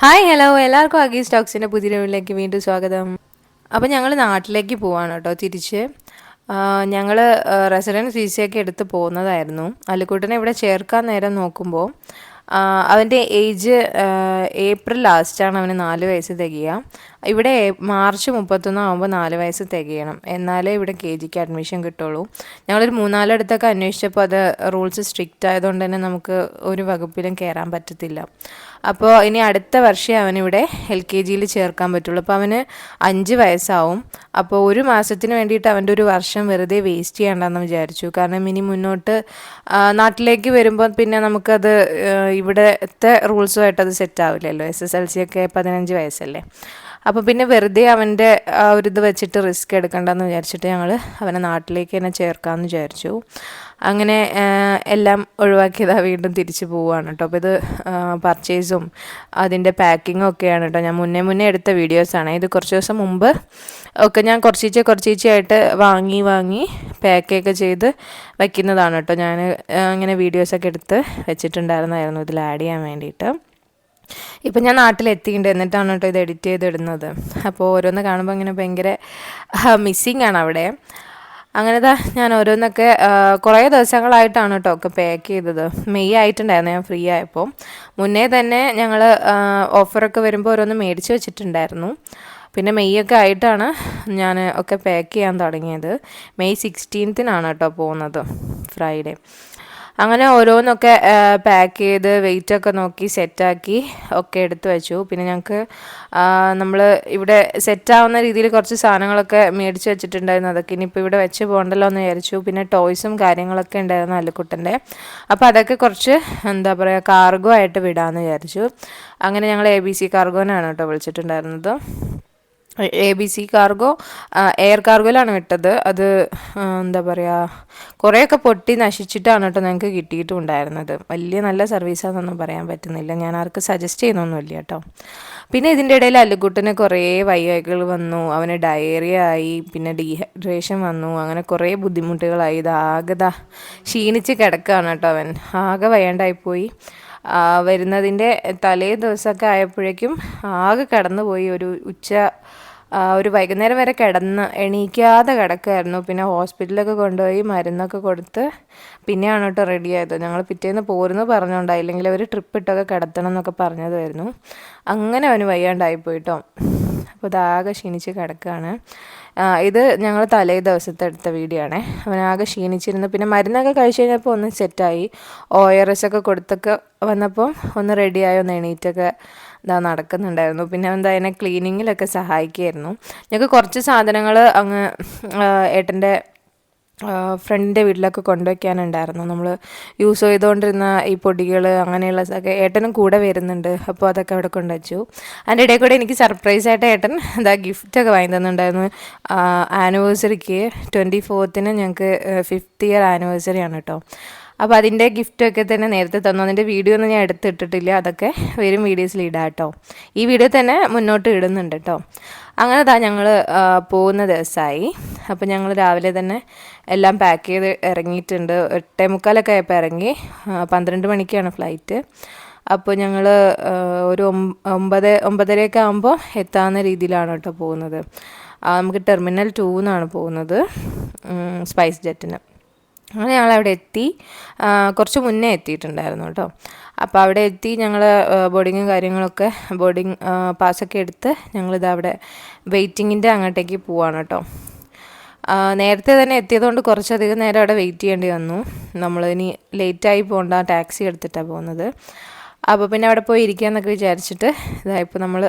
Hi hello എല്ലാവർക്കും അഗീസ് സ്റ്റോക്സിന്റെ പുതിയ വീട്ടിലേക്ക് വീണ്ടും സ്വാഗതം. അപ്പോൾ ഞങ്ങൾ നാട്ടിലേക്ക് പോവാണ് കേട്ടോ തിരിച്ച്. ഞങ്ങൾ റെസിഡൻസ് വിസയൊക്കെ എടുത്ത് പോകുന്നതായിരുന്നു. അല്ലിക്കുട്ടനെ ഇവിടെ ചേർക്കാൻ നേരം നോക്കുമ്പോൾ അവന്റെ ഏജ് ഏപ്രിൽ ലാസ്റ്റാണ് അവന് നാല് വയസ്സ് തികയുക ഇവിടെ മാർച്ച് മുപ്പത്തൊന്ന് ആകുമ്പോൾ നാല് വയസ്സ് തികയണം. എന്നാലേ ഇവിടെ കെ ജിക്ക് അഡ്മിഷൻ കിട്ടുള്ളൂ. ഞങ്ങളൊരു മൂന്നാലിടത്തൊക്കെ അന്വേഷിച്ചപ്പോൾ അത് റൂൾസ് സ്ട്രിക്റ്റ് ആയതുകൊണ്ട് തന്നെ നമുക്ക് ഒരു വകുപ്പിലും കയറാൻ പറ്റത്തില്ല. അപ്പോൾ ഇനി അടുത്ത വർഷം അവനിവിടെ എൽ കെ ജിയിൽ ചേർക്കാൻ പറ്റുള്ളൂ. അപ്പോൾ അവന് അഞ്ച് വയസ്സാവും. അപ്പോൾ ഒരു മാസത്തിന് വേണ്ടിയിട്ട് അവന്റെ ഒരു വർഷം വെറുതെ വേസ്റ്റ് ചെയ്യണ്ടെന്ന് വിചാരിച്ചു. കാരണം ഇനി മുന്നോട്ട് നാട്ടിലേക്ക് വരുമ്പോൾ പിന്നെ നമുക്കത് ഇവിടുത്തെ റൂൾസുമായിട്ട് അത് സെറ്റ് ആവില്ലല്ലോ എസ് എസ് എൽ സി ഒക്കെ പതിനഞ്ച് വയസ്സല്ലേ. അപ്പോൾ പിന്നെ വെറുതെ അവന്റെ ആ ഒരു ഇത് വെച്ചിട്ട് റിസ്ക് എടുക്കണ്ടെന്ന് വിചാരിച്ചിട്ട് ഞങ്ങൾ അവനെ നാട്ടിലേക്ക് തന്നെ ചേർക്കാമെന്ന് വിചാരിച്ചു. അങ്ങനെ എല്ലാം ഒഴിവാക്കിയതാ വീണ്ടും തിരിച്ചു പോവുകയാണ് കേട്ടോ അപ്പോൾ ഇത് പർച്ചേസും അതിന്റെ പാക്കിങ്ങും ഒക്കെയാണ് കേട്ടോ ഞാൻ മുന്നേ മുന്നേ എടുത്ത വീഡിയോസാണ് ഇത് കുറച്ച് ദിവസം മുമ്പ് ഒക്കെ ഞാൻ കുറച്ചീച്ച കുറച്ചീച്ചയായിട്ട് വാങ്ങി വാങ്ങി പാക്കൊക്കെ ചെയ്ത് വയ്ക്കുന്നതാണ് കേട്ടോ ഞാൻ അങ്ങനെ വീഡിയോസൊക്കെ എടുത്ത് വെച്ചിട്ടുണ്ടായിരുന്നായിരുന്നു ഇതിൽ ആഡ് ചെയ്യാൻ വേണ്ടിയിട്ട്. ഇപ്പം ഞാൻ നാട്ടിലെത്തിയിട്ടുണ്ട്. എന്നിട്ടാണ് കേട്ടോ ഇത് എഡിറ്റ് ചെയ്തിടുന്നത്. അപ്പോൾ ഓരോന്ന് കാണുമ്പോൾ ഇങ്ങനെ ഭയങ്കര മിസ്സിങ് ആണ് അവിടെ. അങ്ങനെതാ ഞാൻ ഓരോന്നൊക്കെ കുറേ ദിവസങ്ങളായിട്ടാണ് കേട്ടോ ഒക്കെ പാക്ക് ചെയ്തത്. മെയ് ആയിട്ടുണ്ടായിരുന്നു ഞാൻ ഫ്രീ ആയപ്പോൾ മുന്നേ തന്നെ ഞങ്ങൾ ഓഫറൊക്കെ വരുമ്പോൾ ഓരോന്ന് മേടിച്ച് വെച്ചിട്ടുണ്ടായിരുന്നു. പിന്നെ മെയ് ഒക്കെ ആയിട്ടാണ് ഞാൻ ഒക്കെ പാക്ക് ചെയ്യാൻ തുടങ്ങിയത്. മെയ് സിക്സ്റ്റീൻത്തിനാണ് കേട്ടോ പോകുന്നത് ഫ്രൈഡേ അങ്ങനെ ഓരോന്നൊക്കെ പാക്ക് ചെയ്ത് വെയിറ്റ് ഒക്കെ നോക്കി സെറ്റാക്കി ഒക്കെ എടുത്തു വെച്ചു. പിന്നെ ഞങ്ങൾക്ക് നമ്മൾ ഇവിടെ സെറ്റാവുന്ന രീതിയിൽ കുറച്ച് സാധനങ്ങളൊക്കെ മേടിച്ച് വെച്ചിട്ടുണ്ടായിരുന്നു. അതൊക്കെ ഇനിയിപ്പോൾ ഇവിടെ വെച്ച് പോകണ്ടല്ലോ എന്ന് വിചാരിച്ചു. പിന്നെ ടോയ്സും കാര്യങ്ങളൊക്കെ ഉണ്ടായിരുന്നു അല്ലുക്കുട്ടന്റെ അപ്പോൾ അതൊക്കെ കുറച്ച് എന്താ പറയുക കാർഗോ ആയിട്ട് വിടാമെന്ന് വിചാരിച്ചു. അങ്ങനെ ഞങ്ങൾ എ ബി സി കാർഗോനാണ് കേട്ടോ വിളിച്ചിട്ടുണ്ടായിരുന്നത്. A B C cargo air കാർഗോയിലാണ് വിട്ടത്. അത് എന്താ പറയുക കുറേയൊക്കെ പൊട്ടി നശിച്ചിട്ടാണ് കേട്ടോ ഞങ്ങൾക്ക് കിട്ടിയിട്ടുണ്ടായിരുന്നത്. വലിയ നല്ല സർവീസാണെന്നൊന്നും പറയാൻ പറ്റുന്നില്ല. ഞാൻ ആർക്ക് സജസ്റ്റ് ചെയ്യുന്നൊന്നുമില്ല കേട്ടോ. പിന്നെ ഇതിന്റെ ഇടയിൽ അല്ലുകുട്ടന് കുറേ വയ്യകൾ വന്നു. അവന് ഡയറിയ ആയി പിന്നെ ഡീഹൈഡ്രേഷൻ വന്നു. അങ്ങനെ കുറേ ബുദ്ധിമുട്ടുകളായി. ഇത് ആകത ക്ഷീണിച്ച് കിടക്കുകയാണ് കേട്ടോ അവൻ. ആകെ വയ്യാണ്ടായിപ്പോയി. വരുന്നതിന്റെ തലേ ദിവസമൊക്കെ ആയപ്പോഴേക്കും ആകെ കടന്നുപോയി. ഒരു ഉച്ച ഒരു വൈകുന്നേരം വരെ കിടന്ന് എണീക്കാതെ കിടക്കുമായിരുന്നു പിന്നെ ഹോസ്പിറ്റലൊക്കെ കൊണ്ടുപോയി മരുന്നൊക്കെ കൊടുത്ത് പിന്നെയാണ് കേട്ടോ റെഡി ആയത്. ഞങ്ങൾ പിറ്റേന്ന് പോരുന്നു പറഞ്ഞുകൊണ്ടായില്ലെങ്കിൽ അവർ ട്രിപ്പ് ഇട്ടൊക്കെ കിടത്തണം എന്നൊക്കെ പറഞ്ഞതായിരുന്നു അങ്ങനെ അവന് വയ്യാണ്ടായി പോയിട്ടോ അപ്പോൾ ഇതാകെ ക്ഷീണിച്ച് കിടക്കുകയാണ് ഇത് ഞങ്ങൾ തലേ ദിവസത്തെ എടുത്ത വീഡിയോ ആണേ അവനാകെ ക്ഷീണിച്ചിരുന്നു. പിന്നെ മരുന്നൊക്കെ കഴിച്ച് കഴിഞ്ഞപ്പോൾ ഒന്ന് സെറ്റായി ഒ ആർ എസ് ഒക്കെ കൊടുത്തൊക്കെ വന്നപ്പോൾ ഒന്ന് റെഡിയായി ഒന്ന് എണീറ്റൊക്കെ ഇതാ നടക്കുന്നുണ്ടായിരുന്നു. പിന്നെ എന്താ അതിനെ ക്ലീനിങ്ങിലൊക്കെ സഹായിക്കുമായിരുന്നു ഞങ്ങൾക്ക് കുറച്ച് സാധനങ്ങൾ അങ്ങ് ഏട്ടന്റെ ഫ്രണ്ടിന്റെ വീട്ടിലൊക്കെ കൊണ്ടുവയ്ക്കാനുണ്ടായിരുന്നു. നമ്മൾ യൂസ് ചെയ്തുകൊണ്ടിരുന്ന ഈ പൊടികൾ അങ്ങനെയുള്ള ഒക്കെ ഏട്ടനും കൂടെ വരുന്നുണ്ട്. അപ്പോൾ അതൊക്കെ അവിടെ കൊണ്ടുവച്ചു. അതിന്റെ ഇടയിൽ കൂടെ എനിക്ക് സർപ്രൈസ് ആയിട്ട് ഏട്ടൻ എന്താ ഗിഫ്റ്റൊക്കെ വാങ്ങി തന്നിട്ടുണ്ടായിരുന്നു. ആനിവേഴ്സറിക്ക് ട്വന്റി ഫോർത്തിന് ഞങ്ങൾക്ക് ഫിഫ്ത്ത് ഇയർ ആനിവേഴ്സറി ആണ് കേട്ടോ അപ്പോൾ അതിന്റെ ഗിഫ്റ്റൊക്കെ തന്നെ നേരത്തെ തന്നു. അതിന്റെ വീഡിയോ ഒന്നും ഞാൻ എടുത്തിട്ടിട്ടില്ല. അതൊക്കെ വരും വീഡിയോസിൽ ഇടാം കേട്ടോ ഈ വീഡിയോ തന്നെ മുന്നോട്ട് ഇടുന്നുണ്ട് കേട്ടോ അങ്ങനെ താ ഞങ്ങൾ പോകുന്ന ദിവസമായി അപ്പോൾ ഞങ്ങൾ രാവിലെ തന്നെ എല്ലാം പാക്ക് ചെയ്ത് ഇറങ്ങിയിട്ടുണ്ട്. എട്ടേ മുക്കാലൊക്കെ ആയപ്പോൾ ഇറങ്ങി. പന്ത്രണ്ട് മണിക്കാണ് ഫ്ലൈറ്റ് അപ്പോൾ ഞങ്ങൾ ഒരു ഒമ്പ- ഒമ്പത് ഒമ്പതരയൊക്കെ ആകുമ്പോൾ എത്താവുന്ന രീതിയിലാണ് കേട്ടോ പോകുന്നത്. നമുക്ക് ടെർമിനൽ ടൂ എന്നാണ് പോകുന്നത്. സ്പൈസ് ജെറ്റിന് അങ്ങനെ ഞങ്ങൾ അവിടെ എത്തി കുറച്ച് മുന്നേ എത്തിയിട്ടുണ്ടായിരുന്നു കേട്ടോ. അപ്പോൾ അവിടെ എത്തി ഞങ്ങൾ ബോർഡിങ്ങും കാര്യങ്ങളൊക്കെ ബോർഡിങ് പാസ്സൊക്കെ എടുത്ത് ഞങ്ങളിത് അവിടെ വെയിറ്റിങ്ങിന്റെ അങ്ങോട്ടേക്ക് പോവാണ് കേട്ടോ. നേരത്തെ തന്നെ എത്തിയതുകൊണ്ട് കുറച്ചധികം നേരം അവിടെ വെയിറ്റ് ചെയ്യേണ്ടി വന്നു. നമ്മൾ നമ്മളിനി ലേറ്റായി പോകണ്ട ടാക്സി എടുത്തിട്ടാണ് പോകുന്നത്. അപ്പോൾ പിന്നെ അവിടെ പോയി ഇരിക്കാമെന്നൊക്കെ വിചാരിച്ചിട്ട് ഇതായിപ്പോൾ നമ്മൾ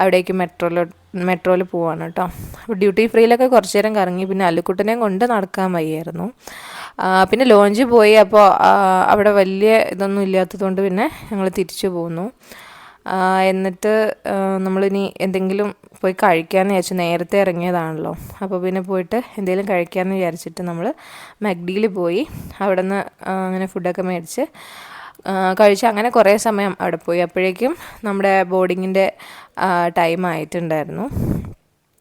അവിടേക്ക് മെട്രോയിൽ മെട്രോയിൽ പോവാണ് കേട്ടോ. അപ്പോൾ ഡ്യൂട്ടി ഫ്രീയിലൊക്കെ കുറച്ച് നേരം കറങ്ങി പിന്നെ അല്ലുക്കുട്ടനെയും കൊണ്ട് നടക്കാൻ വയ്യായിരുന്നു. പിന്നെ ലോഞ്ച് പോയി അപ്പോൾ അവിടെ വലിയ ഇതൊന്നും ഇല്ലാത്തതുകൊണ്ട് പിന്നെ ഞങ്ങൾ തിരിച്ചു പോന്നു. എന്നിട്ട് നമ്മളിനി എന്തെങ്കിലും പോയി കഴിക്കാമെന്ന് വിചാരിച്ചു. നേരത്തെ ഇറങ്ങിയതാണല്ലോ. അപ്പോൾ പിന്നെ പോയിട്ട് എന്തെങ്കിലും കഴിക്കാമെന്ന് വിചാരിച്ചിട്ട് നമ്മൾ മക്ഡിയിൽ പോയി. അവിടെ നിന്ന് അങ്ങനെ ഫുഡൊക്കെ മേടിച്ച് കഴിച്ച് അങ്ങനെ കുറേ സമയം അവിടെ പോയി. അപ്പോഴേക്കും നമ്മുടെ ബോർഡിങ്ങിന്റെ ടൈം ആയിട്ടുണ്ടായിരുന്നു.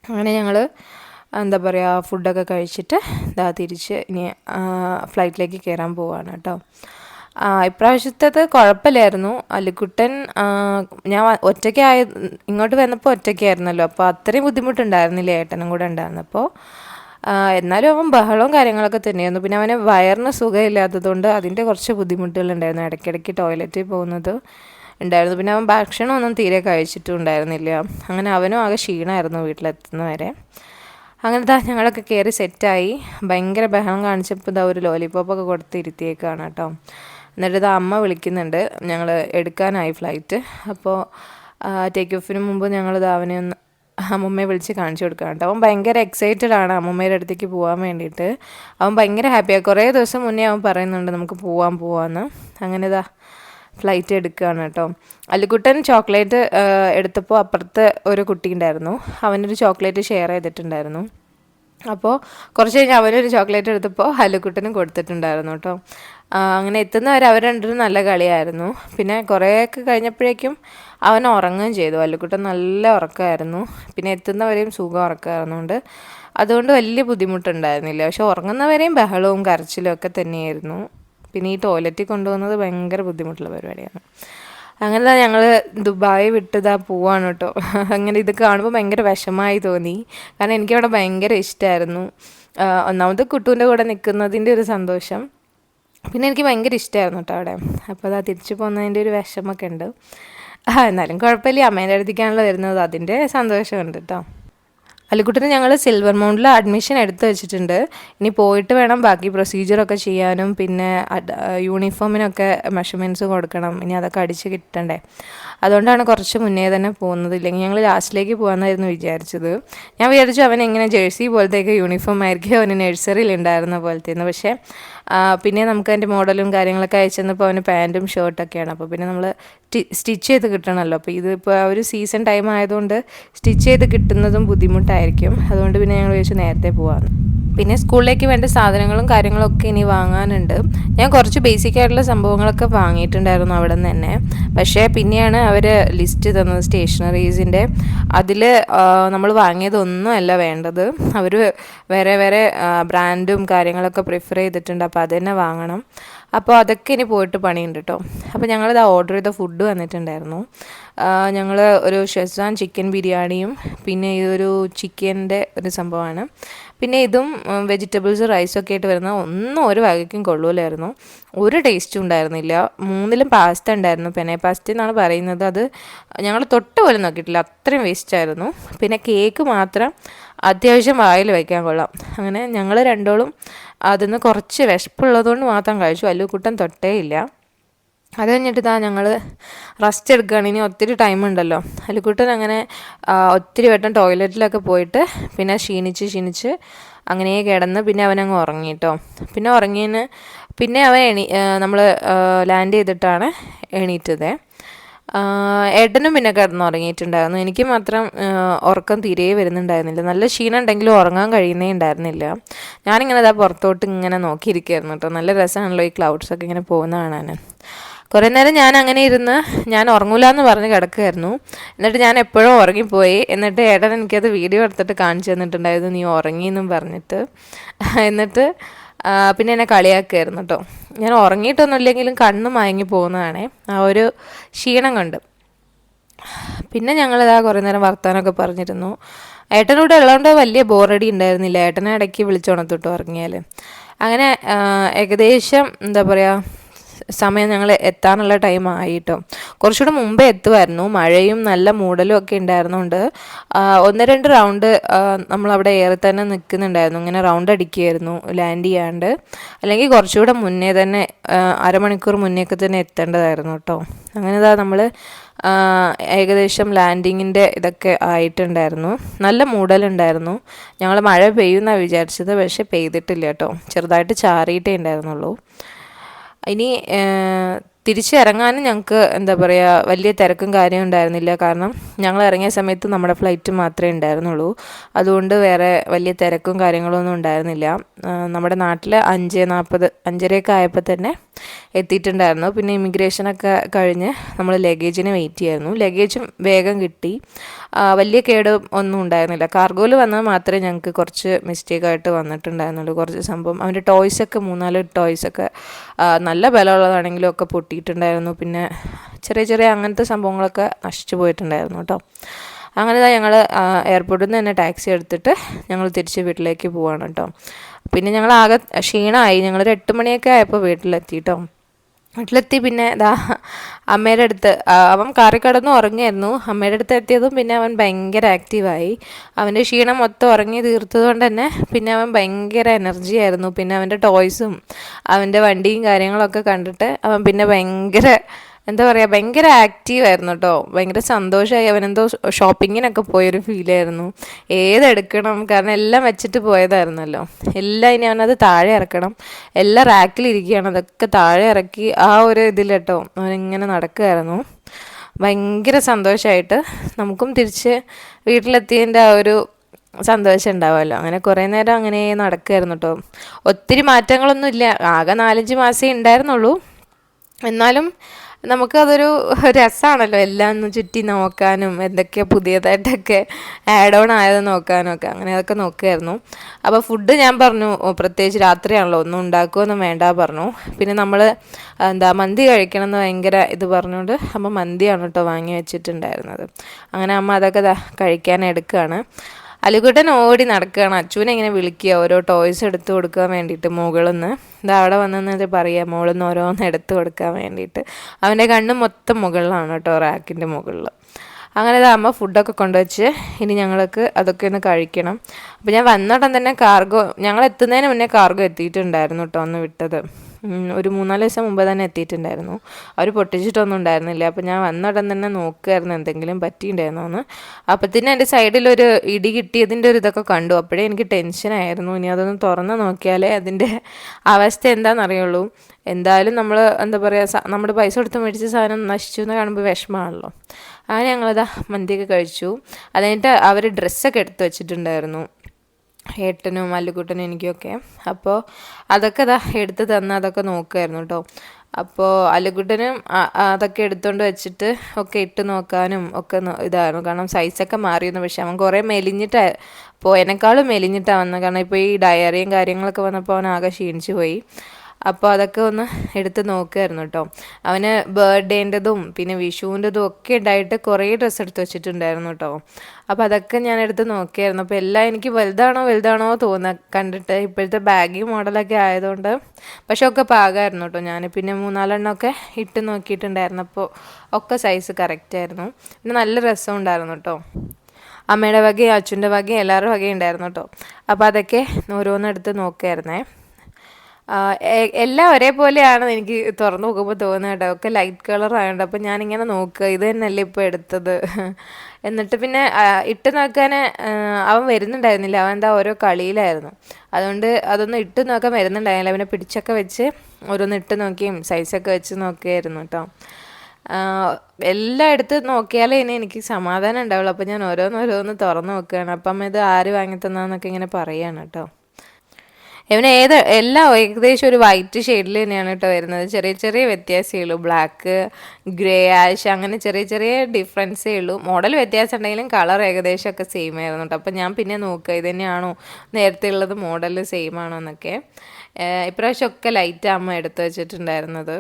അങ്ങനെ ഞങ്ങൾ എന്താ പറയുക ഫുഡൊക്കെ കഴിച്ചിട്ട് ഇതാ തിരിച്ച് ഇനി ഫ്ലൈറ്റിലേക്ക് കയറാൻ പോവാണ് കേട്ടോ ഇപ്രാവശ്യത്തത് കുഴപ്പമില്ലായിരുന്നു അല്ലിക്കുട്ടൻ ഞാൻ ഒറ്റയ്ക്കായ ഇങ്ങോട്ട് വന്നപ്പോൾ ഒറ്റയ്ക്കായിരുന്നല്ലോ. അപ്പോൾ അത്രയും ബുദ്ധിമുട്ടുണ്ടായിരുന്നില്ല ഏട്ടനും കൂടെ ഉണ്ടായിരുന്നപ്പോൾ എന്നാലും അവൻ ബഹളവും കാര്യങ്ങളൊക്കെ തന്നെയായിരുന്നു. പിന്നെ അവന് വയറിന് സുഖമില്ലാത്തതുകൊണ്ട് അതിന്റെ കുറച്ച് ബുദ്ധിമുട്ടുകളുണ്ടായിരുന്നു. ഇടയ്ക്കിടയ്ക്ക് ടോയ്ലറ്റിൽ പോകുന്നത് ഉണ്ടായിരുന്നു. പിന്നെ അവൻ ഭക്ഷണമൊന്നും തീരെ കഴിച്ചിട്ടും ഉണ്ടായിരുന്നില്ല അങ്ങനെ അവനും ആകെ ക്ഷീണമായിരുന്നു വീട്ടിലെത്തുന്നവരെ. അങ്ങനെ ദാ ഞങ്ങളൊക്കെ കയറി സെറ്റായി. ഭയങ്കര ബഹളം കാണിച്ചപ്പോൾ ഇതാ ഒരു ലോലിപോപ്പൊക്കെ കൊടുത്ത് ഇരുത്തിയേക്കാണ് കേട്ടോ. എന്നിട്ട് ഇതാ അമ്മ വിളിക്കുന്നുണ്ട്. ഞങ്ങൾ എടുക്കാനായി ഫ്ലൈറ്റ് അപ്പോൾ ടേക്ക് ഓഫിന് മുമ്പ് ഞങ്ങളിത് അവനെ ഒന്ന് അമ്മമ്മയെ വിളിച്ച് കാണിച്ചു കൊടുക്കാൻ അവൻ ഭയങ്കര എക്സൈറ്റഡ് ആണ് അമ്മമ്മയുടെ അടുത്തേക്ക് പോകാൻ വേണ്ടിയിട്ട്. അവൻ ഭയങ്കര ഹാപ്പിയാണ് കുറേ ദിവസം മുന്നേ അവൻ പറയുന്നുണ്ട് നമുക്ക് പോവാൻ പോവാമെന്ന് അങ്ങനെ ഇതാ ഫ്ലൈറ്റ് എടുക്കുകയാണ് കേട്ടോ. അല്ലുകുട്ടൻ ചോക്ലേറ്റ് എടുത്തപ്പോൾ അപ്പുറത്തെ ഒരു കുട്ടി ഉണ്ടായിരുന്നു. അവനൊരു ചോക്ലേറ്റ് ഷെയർ ചെയ്തിട്ടുണ്ടായിരുന്നു. അപ്പോൾ കുറച്ച് കഴിഞ്ഞ് അവനൊരു ചോക്ലേറ്റ് എടുത്തപ്പോൾ അല്ലുകുട്ടനും കൊടുത്തിട്ടുണ്ടായിരുന്നു കേട്ടോ. അങ്ങനെ എത്തുന്നവരെ അവർ രണ്ടും നല്ല കളിയായിരുന്നു. പിന്നെ കുറേയൊക്കെ കഴിഞ്ഞപ്പോഴേക്കും അവൻ ഉറങ്ങുകയും ചെയ്തു. അല്ലുകുട്ടൻ നല്ല ഉറക്കമായിരുന്നു. പിന്നെ എത്തുന്നവരെയും സുഖം ഉറക്കമായിരുന്നുകൊണ്ട്. അതുകൊണ്ട് വലിയ ബുദ്ധിമുട്ടുണ്ടായിരുന്നില്ല. പക്ഷെ ഉറങ്ങുന്നവരെയും ബഹളവും കരച്ചിലും ഒക്കെ തന്നെയായിരുന്നു. പിന്നെ ഈ ടോയ്ലറ്റിൽ കൊണ്ടുപോകുന്നത് ഭയങ്കര ബുദ്ധിമുട്ടുള്ള പരിപാടിയാണ്. അങ്ങനെ ഞങ്ങൾ ദുബായ് വിട്ടതാ പോവാണ് കേട്ടോ അങ്ങനെ ഇത് കാണുമ്പോൾ ഭയങ്കര വിഷമായി തോന്നി. കാരണം എനിക്കവിടെ ഭയങ്കര ഇഷ്ടമായിരുന്നു ഒന്നാമത് കുട്ടുവിന്റെ കൂടെ നിൽക്കുന്നതിന്റെ ഒരു സന്തോഷം. പിന്നെ എനിക്ക് ഭയങ്കര ഇഷ്ടമായിരുന്നു കേട്ടോ അവിടെ. അപ്പോൾ അതാ തിരിച്ചു പോകുന്നതിന്റെ ഒരു വിഷമമൊക്കെ ഉണ്ട്. എന്നാലും കുഴപ്പമില്ല. അമ്മേന്റെ അടുത്തേക്കാണല്ലോ വരുന്നത്. അതിന്റെ സന്തോഷമുണ്ട് കേട്ടോ അല്ലിക്കുട്ടിന് ഞങ്ങൾ സിൽവർ മൗണ്ടിൽ അഡ്മിഷൻ എടുത്തു വെച്ചിട്ടുണ്ട്. ഇനി പോയിട്ട് വേണം ബാക്കി പ്രൊസീജിയറൊക്കെ ചെയ്യാനും. പിന്നെ യൂണിഫോമിനൊക്കെ മെഷർമെന്റ്സ് കൊടുക്കണം. ഇനി അതൊക്കെ അടിച്ച് കിട്ടണ്ടേ. അതുകൊണ്ടാണ് കുറച്ച് മുന്നേ തന്നെ പോകുന്നത്. ഇല്ലെങ്കിൽ ഞങ്ങൾ ലാസ്റ്റിലേക്ക് പോകാമെന്നായിരുന്നു വിചാരിച്ചത്. ഞാൻ വിചാരിച്ചു അവൻ എങ്ങനെ ജേഴ്സി പോലത്തെയൊക്കെ യൂണിഫോം ആയിരിക്കും. അവന് നഴ്സറിയിൽ ഉണ്ടായിരുന്ന പോലത്തേന്ന് പക്ഷേ പിന്നെ നമുക്ക് അതിന്റെ മോഡലും കാര്യങ്ങളൊക്കെ അയച്ചെന്നപ്പോൾ അവന് പാന്റും ഷർട്ടൊക്കെയാണ് അപ്പോൾ പിന്നെ നമ്മൾ സ്റ്റിച്ച് ചെയ്ത് കിട്ടണമല്ലോ അപ്പോൾ ഇതിപ്പോൾ ആ ഒരു സീസൺ ടൈം ആയതുകൊണ്ട് സ്റ്റിച്ച് ചെയ്ത് കിട്ടുന്നതും ബുദ്ധിമുട്ടായിരിക്കും അതുകൊണ്ട് പിന്നെ ഞങ്ങൾ ചോദിച്ചു നേരത്തെ പോകാമെന്ന് പിന്നെ സ്കൂളിലേക്ക് വേണ്ട സാധനങ്ങളും കാര്യങ്ങളും ഒക്കെ ഇനി വാങ്ങാനുണ്ട്. ഞാൻ കുറച്ച് ബേസിക് ആയിട്ടുള്ള സംഭവങ്ങളൊക്കെ വാങ്ങിയിട്ടുണ്ടായിരുന്നു അവിടെ നിന്ന് തന്നെ. പക്ഷേ പിന്നെയാണ് അവർ ലിസ്റ്റ് തന്നത് സ്റ്റേഷനറീസിന്റെ അതിൽ നമ്മൾ വാങ്ങിയതൊന്നും അല്ല വേണ്ടത്. അവർ വേറെ വേറെ ബ്രാൻഡും കാര്യങ്ങളൊക്കെ പ്രിഫർ ചെയ്തിട്ടുണ്ട്. അപ്പോൾ അത് തന്നെ വാങ്ങണം. അപ്പോൾ അതൊക്കെ ഇനി പോയിട്ട് പണിയുണ്ട് കേട്ടോ അപ്പോൾ ഞങ്ങളിത് ഓർഡർ ചെയ്ത ഫുഡ് വന്നിട്ടുണ്ടായിരുന്നു. ഞങ്ങൾ ഒരു ഷെസ്വാൻ ചിക്കൻ ബിരിയാണിയും പിന്നെ ഇതൊരു ചിക്കന്റെ ഒരു സംഭവമാണ്. പിന്നെ ഇതും വെജിറ്റബിൾസ് റൈസും ഒക്കെ ആയിട്ട് വരുന്ന ഒന്നും ഒരു വകയ്ക്കും കൊള്ളൂലായിരുന്നു. ഒരു ടേസ്റ്റും ഉണ്ടായിരുന്നില്ല. മൂന്നിലും പാസ്ത ഉണ്ടായിരുന്നു. പെനെ പാസ്ത എന്നാണ് പറയുന്നത്. അത് ഞങ്ങൾ തൊട്ട് പോലും നോക്കിയിട്ടില്ല. അത്രയും വേസ്റ്റായിരുന്നു പിന്നെ കേക്ക് മാത്രം അത്യാവശ്യം വായിൽ വയ്ക്കാൻ കൊള്ളാം. അങ്ങനെ ഞങ്ങൾ രണ്ടോളും അതിന്ന് കുറച്ച് വിശപ്പുള്ളതുകൊണ്ട് മാത്രം കഴിച്ചു. അല്ലുക്കുട്ടൻ തൊട്ടേ ഇല്ല. അത് കഴിഞ്ഞിട്ട് ഇതാ ഞങ്ങൾ റെസ്റ്റ് എടുക്കുകയാണ് ഇനി ഒത്തിരി ടൈം ഉണ്ടല്ലോ. അലിക്കുട്ടൻ അങ്ങനെ ഒത്തിരി വട്ടം ടോയ്ലറ്റിലൊക്കെ പോയിട്ട് പിന്നെ ക്ഷീണിച്ച് ക്ഷീണിച്ച് അങ്ങനെ കിടന്ന് പിന്നെ അവനങ്ങ് ഉറങ്ങി കേട്ടോ പിന്നെ ഉറങ്ങിയതിന് പിന്നെ അവൻ എണീ നമ്മൾ ലാൻഡ് ചെയ്തിട്ടാണ് എണീറ്റത്. ഏട്ടനും പിന്നെ കിടന്നുറങ്ങിയിട്ടുണ്ടായിരുന്നു എനിക്ക് മാത്രം ഉറക്കം തീരെ വരുന്നുണ്ടായിരുന്നില്ല. നല്ല ക്ഷീണം ഉണ്ടെങ്കിലും ഉറങ്ങാൻ കഴിയുന്നേ ഉണ്ടായിരുന്നില്ല. ഞാനിങ്ങനെ അതാ പുറത്തോട്ട് ഇങ്ങനെ നോക്കിയിരിക്കുകയായിരുന്നു കേട്ടോ നല്ല രസമാണല്ലോ ഈ ക്ലൗഡ്സൊക്കെ ഇങ്ങനെ പോകുന്ന കാണാൻ. കുറേ നേരം ഞാൻ അങ്ങനെ ഇരുന്ന് ഞാൻ ഉറങ്ങൂല എന്ന് പറഞ്ഞ് കിടക്കുമായിരുന്നു എന്നിട്ട് ഞാൻ എപ്പോഴും ഉറങ്ങിപ്പോയി. എന്നിട്ട് ഏട്ടൻ എനിക്കത് വീഡിയോ എടുത്തിട്ട് കാണിച്ചു തന്നിട്ടുണ്ടായിരുന്നു. നീ ഉറങ്ങിയെന്നും പറഞ്ഞിട്ട്. എന്നിട്ട് പിന്നെ എന്നെ കളിയാക്കുമായിരുന്നു കേട്ടോ ഞാൻ ഉറങ്ങിയിട്ടൊന്നുമില്ലെങ്കിലും കണ്ണ് മയങ്ങി പോകുന്നതാണേ. ആ ഒരു ക്ഷീണം കൊണ്ട്. പിന്നെ ഞങ്ങളിതാ കുറേ നേരം വർത്താനമൊക്കെ പറഞ്ഞിരുന്നു. ഏട്ടനോട് ഉള്ളതുകൊണ്ട് വലിയ ബോറടി ഉണ്ടായിരുന്നില്ല. ഏട്ടനെ ഇടയ്ക്ക് വിളിച്ചോണത്തോട്ട് ഉറങ്ങിയാൽ അങ്ങനെ ഏകദേശം എന്താ പറയുക സമയം ഞങ്ങൾ എത്താനുള്ള ടൈം ആയിട്ടോ. കുറച്ചുകൂടെ മുമ്പേ എത്തുമായിരുന്നു മഴയും നല്ല മൂടലും ഒക്കെ ഉണ്ടായിരുന്നുകൊണ്ട് ഒന്ന് രണ്ട് റൗണ്ട് നമ്മൾ അവിടെ ഏറെ തന്നെ നിൽക്കുന്നുണ്ടായിരുന്നു ഇങ്ങനെ റൗണ്ട് അടിക്കുകയായിരുന്നു ലാൻഡ് ചെയ്യാണ്ട്. അല്ലെങ്കിൽ കുറച്ചുകൂടെ മുന്നേ തന്നെ അരമണിക്കൂർ മുന്നേ ഒക്കെ തന്നെ എത്തേണ്ടതായിരുന്നു കേട്ടോ. അങ്ങനെ ഇതാ നമ്മൾ ഏകദേശം ലാൻഡിങ്ങിന്റെ ഇതൊക്കെ ആയിട്ടുണ്ടായിരുന്നു. നല്ല മൂടലുണ്ടായിരുന്നു. ഞങ്ങൾ മഴ പെയ്യുമെന്നാണ് വിചാരിച്ചത് പക്ഷേ പെയ്തിട്ടില്ല കേട്ടോ. ചെറുതായിട്ട് ചാറിയിട്ടേ ഉണ്ടായിരുന്നുള്ളൂ. ഇനി തിരിച്ചിറങ്ങാനും ഞങ്ങൾക്ക് എന്താ പറയുക വലിയ തിരക്കും കാര്യം ഉണ്ടായിരുന്നില്ല. കാരണം ഞങ്ങൾ ഇറങ്ങിയ സമയത്ത് നമ്മുടെ ഫ്ലൈറ്റ് മാത്രമേ ഉണ്ടായിരുന്നുള്ളൂ. അതുകൊണ്ട് വേറെ വലിയ തിരക്കും കാര്യങ്ങളൊന്നും ഉണ്ടായിരുന്നില്ല. നമ്മുടെ നാട്ടിൽ അഞ്ച് നാൽപ്പത് അഞ്ചരയൊക്കെ ആയപ്പോൾ തന്നെ എത്തിയിട്ടുണ്ടായിരുന്നു. പിന്നെ ഇമിഗ്രേഷനൊക്കെ കഴിഞ്ഞ് നമ്മൾ ലഗേജിന് വെയിറ്റ് ചെയ്യായിരുന്നു. ലഗേജും വേഗം കിട്ടി. വലിയ കേട് ഒന്നും ഉണ്ടായിരുന്നില്ല. കാർഗോയിൽ വന്നാൽ മാത്രമേ ഞങ്ങൾക്ക് കുറച്ച് മിസ്റ്റേക്കായിട്ട് വന്നിട്ടുണ്ടായിരുന്നുള്ളൂ. കുറച്ച് സംഭവം അവന്റെ ടോയ്സൊക്കെ മൂന്നാൽ ടോയ്സൊക്കെ നല്ല ബലമുള്ളതാണെങ്കിലും ഒക്കെ പൊട്ടിയിട്ടുണ്ടായിരുന്നു. പിന്നെ ചെറിയ ചെറിയ അങ്ങനത്തെ സംഭവങ്ങളൊക്കെ നശിച്ചു പോയിട്ടുണ്ടായിരുന്നു കേട്ടോ. അങ്ങനെ ഞങ്ങൾ എയർപോർട്ടിൽ നിന്ന് തന്നെ ടാക്സി എടുത്തിട്ട് ഞങ്ങൾ തിരിച്ച് വീട്ടിലേക്ക് പോവാണ് കേട്ടോ. പിന്നെ ഞങ്ങൾ ആകെ ക്ഷീണമായി ഞങ്ങളൊരു എട്ട് മണിയൊക്കെ ആയപ്പോൾ വീട്ടിലെത്തി കേട്ടോ. വീട്ടിലെത്തി പിന്നെ ഇതാ അമ്മയുടെ അടുത്ത്. അവൻ കാറി കടന്ന് ഉറങ്ങിയായിരുന്നു അമ്മയുടെ അടുത്ത് എത്തിയതും പിന്നെ അവൻ ഭയങ്കര ആക്റ്റീവായി അവന്റെ ക്ഷീണം മൊത്തം ഉറങ്ങി തീർത്തതുകൊണ്ട് തന്നെ പിന്നെ അവൻ ഭയങ്കര എനർജി ആയിരുന്നു. പിന്നെ അവന്റെ ടോയ്സും അവന്റെ വണ്ടിയും കാര്യങ്ങളൊക്കെ കണ്ടിട്ട് അവൻ പിന്നെ ഭയങ്കര എന്താ പറയുക ഭയങ്കര ആക്റ്റീവ് ആയിരുന്നു കേട്ടോ ഭയങ്കര സന്തോഷമായി അവനെന്തോ ഷോപ്പിങ്ങിനൊക്കെ പോയൊരു ഫീലായിരുന്നു ഏതെടുക്കണം? കാരണം എല്ലാം വെച്ചിട്ട് പോയതായിരുന്നല്ലോ. എല്ലാം ഇനി അവനത് താഴെ ഇറക്കണം. എല്ലാം റാക്കിലിരിക്കുകയാണ് അതൊക്കെ താഴെ ഇറക്കി ആ ഒരു ഇതിൽ കേട്ടോ അവനിങ്ങനെ നടക്കുമായിരുന്നു ഭയങ്കര സന്തോഷമായിട്ട് നമുക്കും തിരിച്ച് വീട്ടിലെത്തിയതിന്റെ ആ ഒരു സന്തോഷം ഉണ്ടാവുമല്ലോ. അങ്ങനെ കുറേ നേരം അങ്ങനെ നടക്കുമായിരുന്നു കേട്ടോ ഒത്തിരി മാറ്റങ്ങളൊന്നും ഇല്ല ആകെ നാലഞ്ച് മാസമേ ഉണ്ടായിരുന്നുള്ളൂ. എന്നാലും നമുക്കതൊരു രസമാണല്ലോ എല്ലാം ഒന്ന് ചുറ്റി നോക്കാനും എന്തൊക്കെ പുതിയതായിട്ടൊക്കെ ആഡ് ഓൺ ആയത് നോക്കാനും ഒക്കെ. അങ്ങനെ അതൊക്കെ നോക്കുമായിരുന്നു അപ്പോൾ ഫുഡ് ഞാൻ പറഞ്ഞു പ്രത്യേകിച്ച് രാത്രിയാണല്ലോ ഒന്നും ഉണ്ടാക്കുമെന്നും വേണ്ട പറഞ്ഞു. പിന്നെ നമ്മൾ എന്താ മന്തി കഴിക്കണം എന്ന് ഭയങ്കര ഇത് പറഞ്ഞുകൊണ്ട് അമ്മ മന്തിയാണ് കേട്ടോ വാങ്ങി വെച്ചിട്ടുണ്ടായിരുന്നത്. അങ്ങനെ അമ്മ അതൊക്കെ കഴിക്കാൻ എടുക്കുകയാണ്. അലുകുട്ടൻ ഓടി നടക്കുകയാണ്. അച്ചുവിനെ ഇങ്ങനെ വിളിക്കുക ഓരോ ടോയ്സ് എടുത്തു കൊടുക്കാൻ വേണ്ടിയിട്ട് മുകളിൽ നിന്ന് ഇത് അവിടെ വന്നെന്ന് പറയുക മുകളിൽ നിന്ന് ഓരോന്ന് എടുത്തു കൊടുക്കാൻ വേണ്ടിയിട്ട്. അവന്റെ കണ്ണ് മൊത്തം മുകളിലാണ് കേട്ടോ റാക്കിന്റെ മുകളിൽ അങ്ങനെ അമ്മ ഫുഡൊക്കെ കൊണ്ടുവച്ച് ഇനി ഞങ്ങൾക്ക് അതൊക്കെ ഒന്ന് കഴിക്കണം. അപ്പോൾ ഞാൻ വന്നോടം തന്നെ കാർഗോ ഞങ്ങൾ എത്തുന്നതിന് മുന്നേ കാർഗോ എത്തിയിട്ടുണ്ടായിരുന്നു കേട്ടോ ഒന്ന് വിട്ടത്. ഒരു മൂന്നാൽ ദിവസം മുമ്പ് തന്നെ എത്തിയിട്ടുണ്ടായിരുന്നു. അവർ പൊട്ടിച്ചിട്ടൊന്നും ഉണ്ടായിരുന്നില്ല. അപ്പോൾ ഞാൻ വന്ന ഉടൻ തന്നെ നോക്കുമായിരുന്നു എന്തെങ്കിലും പറ്റിയിട്ടുണ്ടായിരുന്നു എന്ന്. അപ്പത്തിന് എന്റെ സൈഡിലൊരു ഇടി കിട്ടിയതിന്റെ ഒരു ഇതൊക്കെ കണ്ടു. അപ്പോഴേ എനിക്ക് ടെൻഷനായിരുന്നു ഇനി അതൊന്ന് തുറന്ന് നോക്കിയാലേ അതിന്റെ അവസ്ഥ എന്താണെന്നറിയുള്ളൂ എന്തായാലും നമ്മൾ എന്താ പറയുക നമ്മുടെ പൈസ കൊടുത്ത് മേടിച്ച സാധനം നശിച്ചു എന്ന് കാണുമ്പോൾ വിഷമമാണല്ലോ. അങ്ങനെ ഞങ്ങളത് മന്തിയൊക്കെ കഴിച്ചു. അത് കഴിഞ്ഞിട്ട് അവർ ഡ്രസ്സൊക്കെ എടുത്ത് വെച്ചിട്ടുണ്ടായിരുന്നു. ഏട്ടനും മല്ലുക്കുട്ടനും എനിക്കൊക്കെ. അപ്പോൾ അതൊക്കെ ഇതാ എടുത്ത് തന്ന് അതൊക്കെ നോക്കുമായിരുന്നു കേട്ടോ അപ്പോൾ അല്ലുക്കുട്ടനും അതൊക്കെ എടുത്തുകൊണ്ട് വെച്ചിട്ട് ഒക്കെ ഇട്ട് നോക്കാനും ഒക്കെ ഇതായിരുന്നു. കാരണം സൈസൊക്കെ മാറിയിരുന്നു. പക്ഷെ അവൻ കുറേ മെലിഞ്ഞിട്ട് അപ്പോൾ മെലിഞ്ഞിട്ടാണ് വന്നത് കാരണം ഇപ്പോൾ ഈ ഡയറിയും കാര്യങ്ങളൊക്കെ വന്നപ്പോൾ അവൻ ആകെ ക്ഷീണിച്ചു പോയി. അപ്പോൾ അതൊക്കെ ഒന്ന് എടുത്ത് നോക്കുമായിരുന്നു കേട്ടോ അവന് ബർത്ത്ഡേന്റെതും പിന്നെ വിഷുവിന്റെതും ഒക്കെ ഉണ്ടായിട്ട് കുറേ ഡ്രസ്സ് എടുത്ത് വെച്ചിട്ടുണ്ടായിരുന്നു കേട്ടോ അപ്പോൾ അതൊക്കെ ഞാൻ എടുത്ത് നോക്കിയായിരുന്നു. അപ്പോൾ എല്ലാം എനിക്ക് വലുതാണോ വലുതാണോ തോന്നുക കണ്ടിട്ട് ഇപ്പോഴത്തെ ബാഗി മോഡലൊക്കെ ആയതുകൊണ്ട് പക്ഷെ ഒക്കെ പാകമായിരുന്നു കേട്ടോ ഞാൻ പിന്നെ മൂന്നാലെണ്ണമൊക്കെ ഇട്ട് നോക്കിയിട്ടുണ്ടായിരുന്നു. അപ്പോൾ ഒക്കെ സൈസ് കറക്റ്റായിരുന്നു പിന്നെ നല്ല രസം ഉണ്ടായിരുന്നു കേട്ടോ അമ്മയുടെ വകയും അച്ഛന്റെ വകയും എല്ലാവരുടെ വകയും ഉണ്ടായിരുന്നു കേട്ടോ അപ്പോൾ അതൊക്കെ ഓരോന്നെടുത്ത് നോക്കുമായിരുന്നേ എല്ലാം ഒരേപോലെയാണ് എനിക്ക് തുറന്നു നോക്കുമ്പോൾ തോന്നുന്നത് കേട്ടോ. ഒക്കെ ലൈറ്റ് കളർ ആയതുകൊണ്ട് അപ്പോൾ ഞാനിങ്ങനെ നോക്കുക. ഇത് തന്നെയല്ലേ ഇപ്പോൾ എടുത്തത്? എന്നിട്ട് പിന്നെ ഇട്ട് നോക്കാൻ അവൻ വരുന്നുണ്ടായിരുന്നില്ല. അവൻ എന്താ ഓരോ കളിയിലായിരുന്നു. അതുകൊണ്ട് അതൊന്നും ഇട്ട് നോക്കാൻ വരുന്നുണ്ടായിരുന്നില്ല. അവനെ പിടിച്ചൊക്കെ വെച്ച് ഓരോന്ന് ഇട്ട് നോക്കിയും സൈസൊക്കെ വെച്ച് നോക്കിയായിരുന്നു കേട്ടോ. എല്ലാം എടുത്ത് നോക്കിയാലേ ഇനി എനിക്ക് സമാധാനം ഉണ്ടാവുള്ളൂ. അപ്പോൾ ഞാൻ ഓരോന്ന് ഓരോന്ന് തുറന്ന് നോക്കുകയാണ്. അപ്പം ഇത് ആര് വാങ്ങി തന്നാന്നൊക്കെ ഇങ്ങനെ പറയുകയാണ് കേട്ടോ. ഇവന് ഏത് എല്ലാം ഏകദേശം ഒരു വൈറ്റ് ഷെയ്ഡിൽ തന്നെയാണ് കേട്ടോ വരുന്നത്. ചെറിയ ചെറിയ വ്യത്യാസമേ ഉള്ളൂ. ബ്ലാക്ക് ഗ്രേ ആഷ് അങ്ങനെ ചെറിയ ചെറിയ ഡിഫറൻസേ ഉള്ളൂ. മോഡൽ വ്യത്യാസം ഉണ്ടെങ്കിലും കളർ ഏകദേശം ഒക്കെ സെയിം ആയിരുന്നു കേട്ടോ അപ്പം ഞാൻ പിന്നെ നോക്കുക ഇത് തന്നെയാണോ നേരത്തെ ഉള്ളത് മോഡൽ സെയിം ആണോ എന്നൊക്കെ. ഇപ്രാവശ്യം ഒക്കെ ലൈറ്റ് അമ്മ എടുത്തു വെച്ചിട്ടുണ്ടായിരുന്നത്.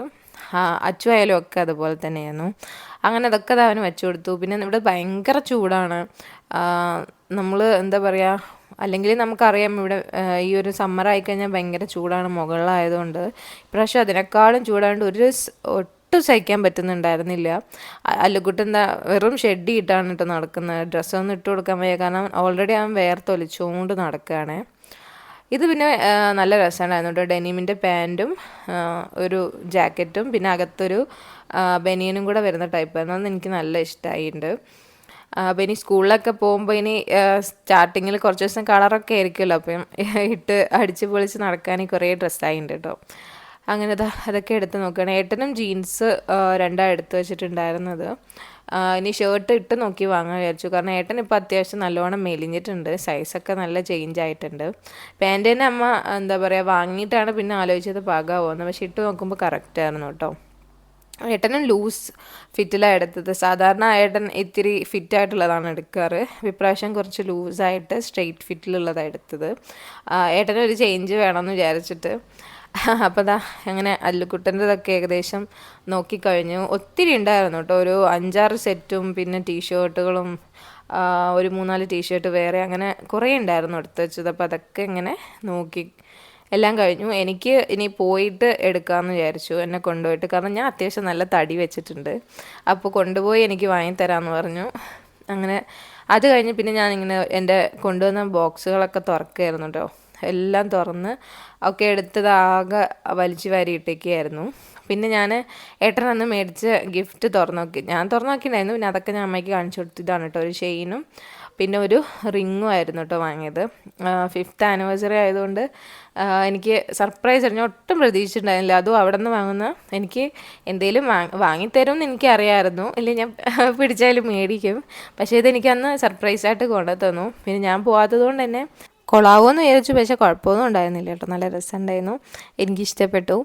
ആ അച്ചു ആയാലും ഒക്കെ അതുപോലെ തന്നെയായിരുന്നു. അങ്ങനെ അതൊക്കെ അവന് വെച്ചു കൊടുത്തു. പിന്നെ ഇവിടെ ഭയങ്കര ചൂടാണ്. നമ്മൾ എന്താ പറയുക അല്ലെങ്കിൽ നമുക്കറിയാം ഇവിടെ ഈ ഒരു സമ്മർ ആയിക്കഴിഞ്ഞാൽ ഭയങ്കര ചൂടാണ് മുകളിലായതുകൊണ്ട്. ഇപ്രാവശ്യം അതിനേക്കാളും ചൂടായതുകൊണ്ട് ഒരു ഒട്ടും സഹിക്കാൻ പറ്റുന്നുണ്ടായിരുന്നില്ല. എന്താ വെറും ഷെഡ് ഇട്ടാണ് കേട്ടോ നടക്കുന്നത്. ഡ്രസ്സൊന്നും ഇട്ട് കൊടുക്കാൻ വയ്യ. കാരണം ഓൾറെഡി അവൻ വേർത്തൊലിച്ചുകൊണ്ട് നടക്കുകയാണ് ഇത് പിന്നെ നല്ല രസമുണ്ടായിരുന്നു കേട്ടോ ഡെനിമിന്റെ പാന്റും ഒരു ജാക്കറ്റും പിന്നെ അകത്തൊരു ബനിയനും കൂടെ വരുന്ന ടൈപ്പായിരുന്നു അതൊന്നും എനിക്ക് നല്ല ഇഷ്ടമായിട്ടുണ്ട് അപ്പോൾ ഇനി സ്കൂളിലൊക്കെ പോകുമ്പോൾ ഇനി സ്റ്റാർട്ടിങ്ങിൽ കുറച്ച് ദിവസം കളറൊക്കെ ആയിരിക്കുമല്ലോ. അപ്പം ഇട്ട് അടിച്ച് പൊളിച്ച് നടക്കാൻ കുറേ ഡ്രസ്സായിട്ടുണ്ട് കേട്ടോ അങ്ങനെ അതൊക്കെ എടുത്ത് നോക്കുകയാണ് ഏട്ടനും ജീൻസ് രണ്ടാ എടുത്ത് വെച്ചിട്ടുണ്ടായിരുന്നത്. ഇനി ഷർട്ട് ഇട്ട് നോക്കി വാങ്ങാൻ വിചാരിച്ചു. കാരണം ഏട്ടൻ ഇപ്പോൾ അത്യാവശ്യം നല്ലോണം മെലിഞ്ഞിട്ടുണ്ട്. സൈസൊക്കെ നല്ല ചേഞ്ച് ആയിട്ടുണ്ട്. പാന്റേന്റെ അമ്മ എന്താ പറയുക വാങ്ങിയിട്ടാണ് പിന്നെ ആലോചിച്ചത് പാകാവുന്നത് പക്ഷെ ഇട്ട് നോക്കുമ്പോൾ കറക്റ്റ് ആയിരുന്നു കേട്ടോ ഏട്ടനും ലൂസ് ഫിറ്റിലാണ് എടുത്തത്. സാധാരണ ഏട്ടൻ ഇത്തിരി ഫിറ്റായിട്ടുള്ളതാണ് എടുക്കാറ്. ഇപ്രാവശ്യം കുറച്ച് ലൂസായിട്ട് സ്ട്രെയിറ്റ് ഫിറ്റിലുള്ളതാണ് എടുത്തത്. ഏട്ടനൊരു ചേഞ്ച് വേണമെന്ന് വിചാരിച്ചിട്ട്. അപ്പോൾ അതാ അങ്ങനെ അല്ലുക്കുട്ടന്റെതൊക്കെ ഏകദേശം നോക്കിക്കഴിഞ്ഞു. ഒത്തിരി ഉണ്ടായിരുന്നു കേട്ടോ. ഒരു അഞ്ചാറ് സെറ്റും പിന്നെ ടീഷർട്ടുകളും ഒരു മൂന്നാൽ ടീഷർട്ട് വേറെ അങ്ങനെ കുറേ ഉണ്ടായിരുന്നു എടുത്ത് വെച്ചത്. അപ്പോൾ അതൊക്കെ ഇങ്ങനെ നോക്കി എല്ലാം കഴിഞ്ഞു. എനിക്ക് ഇനി പോയിട്ട് എടുക്കാമെന്ന് വിചാരിച്ചു എന്നെ കൊണ്ടുപോയിട്ട്. കാരണം ഞാൻ അത്യാവശ്യം നല്ല തടി വെച്ചിട്ടുണ്ട്. അപ്പോൾ കൊണ്ടുപോയി എനിക്ക് വാങ്ങിത്തരാമെന്ന് പറഞ്ഞു. അങ്ങനെ അത് കഴിഞ്ഞ് പിന്നെ ഞാനിങ്ങനെ എന്റെ കൊണ്ടുവന്ന ബോക്സുകളൊക്കെ തുറക്കുകയായിരുന്നു കേട്ടോ എല്ലാം തുറന്ന് ഒക്കെ എടുത്തത് ആകെ വലിച്ചു വാരി പിന്നെ ഞാൻ ഏട്ടൻ മേടിച്ച ഗിഫ്റ്റ് തുറന്നു നോക്കി ഞാൻ തുറന്നു നോക്കിയിട്ടുണ്ടായിരുന്നു പിന്നെ അതൊക്കെ ഞാൻ അമ്മയ്ക്ക് കാണിച്ചു കൊടുത്തു ഇതാണ് കേട്ടോ ഒരു ചെയിനും പിന്നെ ഒരു റിങ്ങും ആയിരുന്നു കേട്ടോ വാങ്ങിയത്. ഫിഫ്ത്ത് ആനിവേഴ്സറി ആയതുകൊണ്ട് എനിക്ക് സർപ്രൈസ് ആയിരുന്നു. ഒട്ടും പ്രതീക്ഷിച്ചിട്ടുണ്ടായിരുന്നില്ല. അതും അവിടെ നിന്ന് വാങ്ങുന്ന എനിക്ക് എന്തെങ്കിലും വാങ്ങി വാങ്ങിത്തരുമെന്ന് എനിക്കറിയാമായിരുന്നു ഇല്ല ഞാൻ പിടിച്ചാലും മേടിക്കും. പക്ഷേ ഇതെനിക്ക് അന്ന് സർപ്രൈസായിട്ട് കൊണ്ടു തന്നു പിന്നെ ഞാൻ പോകാത്തത് കൊണ്ട് തന്നെ കൊളാവുമെന്ന് വിചാരിച്ചു പക്ഷെ കുഴപ്പമൊന്നും ഉണ്ടായിരുന്നില്ല കേട്ടോ. നല്ല രസമുണ്ടായിരുന്നു. എനിക്കിഷ്ടപ്പെട്ടു.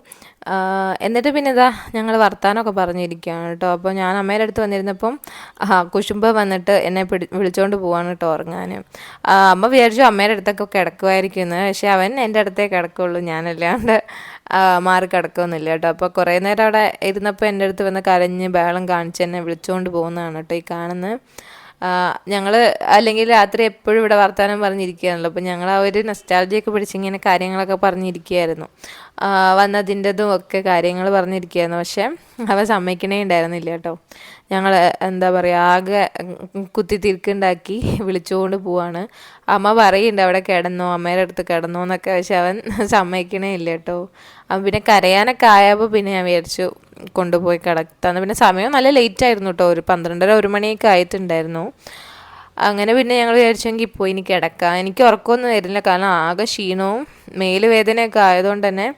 എന്നിട്ട് പിന്നെ ഇതാ ഞങ്ങൾ വർത്താനമൊക്കെ പറഞ്ഞിരിക്കുകയാണ് കേട്ടോ. അപ്പോൾ ഞാൻ അമ്മയുടെ അടുത്ത് വന്നിരുന്നപ്പം കുശുമ്പ വന്നിട്ട് എന്നെ പിടി വിളിച്ചുകൊണ്ട് പോവാണ് കേട്ടോ ഉറങ്ങാൻ അമ്മ വിചാരിച്ചു അമ്മയുടെ അടുത്തൊക്കെ കിടക്കുമായിരിക്കുന്നത് പക്ഷേ അവൻ എന്റെ അടുത്തേ കിടക്കുള്ളൂ. ഞാനല്ലാണ്ട് മാറി കിടക്കുമെന്നില്ല കേട്ടോ. അപ്പോൾ കുറേ നേരം അവിടെ ഇരുന്നപ്പോൾ എന്റെ അടുത്ത് വന്ന് കരഞ്ഞ് ബഹളം കാണിച്ച് എന്നെ വിളിച്ചുകൊണ്ട് പോകുന്നതാണ് കേട്ടോ ഈ കാണുന്നത്. ഞങ്ങൾ അല്ലെങ്കിൽ രാത്രി എപ്പോഴും ഇവിടെ വർത്തമാനം പറഞ്ഞിരിക്കുകയാണല്ലോ. അപ്പോൾ ഞങ്ങൾ ആ ഒരു നൊസ്റ്റാൾജിയൊക്കെ പിടിച്ച് ഇങ്ങനെ കാര്യങ്ങളൊക്കെ പറഞ്ഞിരിക്കുകയായിരുന്നു. വന്നതിന്റെതും ഒക്കെ കാര്യങ്ങൾ പറഞ്ഞിരിക്കുകയായിരുന്നു. പക്ഷേ അവ സമ്മതിക്കണേ ഉണ്ടായിരുന്നില്ല കേട്ടോ. ഞങ്ങൾ എന്താ പറയുക ആകെ കുത്തി തിരിക്കുണ്ടാക്കി വിളിച്ചുകൊണ്ട് പോവാണ്. അമ്മ പറയുന്നുണ്ട് അവിടെ കിടന്നോ അമ്മയുടെ അടുത്ത് കിടന്നോ എന്നൊക്കെ. പക്ഷെ അവൻ സമ്മതിക്കണേ ഇല്ല കേട്ടോ. അവൻ പിന്നെ കരയാനൊക്കെ ആയപ്പോൾ പിന്നെ ഞാൻ വിചാരിച്ചു കൊണ്ടുപോയി കിടത്താന്ന്. പിന്നെ സമയം നല്ല ലേറ്റ് ആയിരുന്നു കേട്ടോ ഒരു പന്ത്രണ്ടര ഒരു മണിയൊക്കെ ആയിട്ടുണ്ടായിരുന്നു. അങ്ങനെ പിന്നെ ഞങ്ങൾ വിചാരിച്ചെങ്കിൽ ഇപ്പോൾ ഇനി കിടക്കാം. എനിക്ക് ഉറക്കമൊന്നും വരുന്നില്ല. കാരണം ആകെ ക്ഷീണവും മേലുവേദനയൊക്കെ ആയതുകൊണ്ട് തന്നെ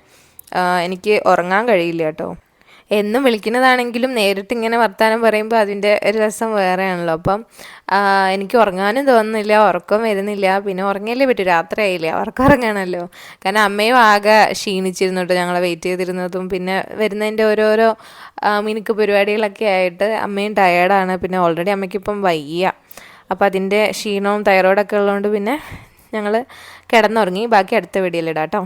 എനിക്ക് ഉറങ്ങാൻ കഴിയില്ല കേട്ടോ എന്നും വിളിക്കുന്നതാണെങ്കിലും നേരിട്ട് ഇങ്ങനെ വർത്തമാനം പറയുമ്പോൾ അതിന്റെ ഒരു രസം വേറെയാണല്ലോ. അപ്പം എനിക്ക് ഉറങ്ങാനും തോന്നുന്നില്ല ഉറക്കം വരുന്നില്ല. പിന്നെ ഉറങ്ങിയല്ലേ പറ്റൂ രാത്രിയായില്ലേ? ഉറക്കം ഉറങ്ങണമല്ലോ. കാരണം അമ്മയും ആകെ ക്ഷീണിച്ചിരുന്നു കേട്ടോ ഞങ്ങളെ വെയിറ്റ് ചെയ്തിരുന്നതും. പിന്നെ വരുന്നതിന്റെ ഓരോരോ മിനുക്ക് പരിപാടികളൊക്കെ ആയിട്ട് അമ്മയും ടയേർഡാണ് പിന്നെ ഓൾറെഡി അമ്മയ്ക്കിപ്പം വയ്യ. അപ്പോൾ അതിന്റെ ക്ഷീണവും തൈറോയിഡൊക്കെ ഉള്ളതുകൊണ്ട് പിന്നെ ഞങ്ങൾ കിടന്നുറങ്ങി. ബാക്കി അടുത്ത വീഡിയോയിലിടാം കേട്ടോ